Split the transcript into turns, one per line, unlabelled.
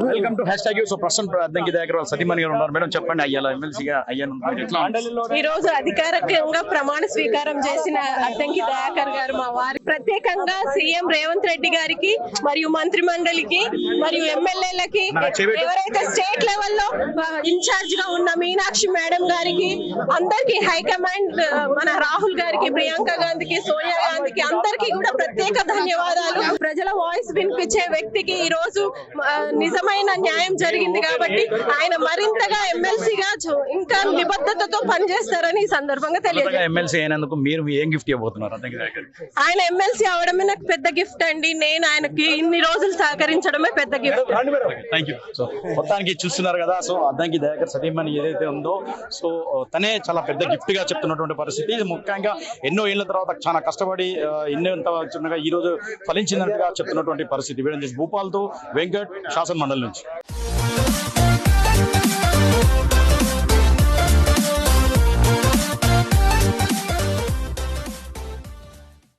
Welcome to hashtag so ప్రస్తుతం అద్దంకి దగ్గర సతీమణి గారు ఉన్నారు మేడం చెప్పండి అయ్యాల ఎమ్మెల్సీగా అయ్యాను
ఈ రోజు అధికారికంగా ప్రమాణ స్వీకారం చేసిన అద్దంకి దయాకర్ గారు మా వారి ప్రత్యేకంగా సీఎం రేవంత్ రెడ్డి గారికి మరియు మంత్రి మండలికి మరియు ఎమ్మెల్యేలకి ఎవరైతే స్టేట్ లెవెల్లో ఇన్ఛార్జ్గా ఉన్న మీనాక్షి మేడం గారికి అందరికి హైకమాండ్ మన రాహుల్ గారికి ప్రియాంక గాంధీకి సోనియా గాంధీకి అందరికీ కూడా ప్రత్యేక ధన్యవాదాలు. ప్రజల వాయిస్ వినిపించే వ్యక్తికి ఈ రోజు నిజమైన న్యాయం జరిగింది కాబట్టి ఆయన మరింతగా ఎమ్మెల్సీగా ఇంకా నిబద్ధతతో పనిచేస్తారని ఈ సందర్భంగా తెలియజేస్తారు
ఎమ్మెల్సీ అయినందుకు మీరు ఏం గిఫ్ట్ ఇవ్వబోతున్నారు? అద్దంకి దగ్గర
ఆయన ఎమ్మెల్సీ అవడమే నాకు పెద్ద గిఫ్ట్ అండి. నేను ఆయనకి ఇన్ని రోజులు సహకరించడమే పెద్ద గిఫ్ట్.
థ్యాంక్ యూ సో మొత్తానికి చూస్తున్నారు కదా సో అద్దంకి దయాకర్ సతీమణి ఏదైతే ఉందో సో తనే చాలా పెద్ద గిఫ్ట్గా చెప్తున్నటువంటి పరిస్థితి. ఇది ముఖ్యంగా ఎన్నో ఏళ్ళ తర్వాత చాలా కష్టపడి ఎన్నో ఈ రోజు విధంగా చెప్తున్నటువంటి పరిస్థితి. వీళ్ళని భూపాల్తో వెంకట్ శాసన మండలి నుంచి.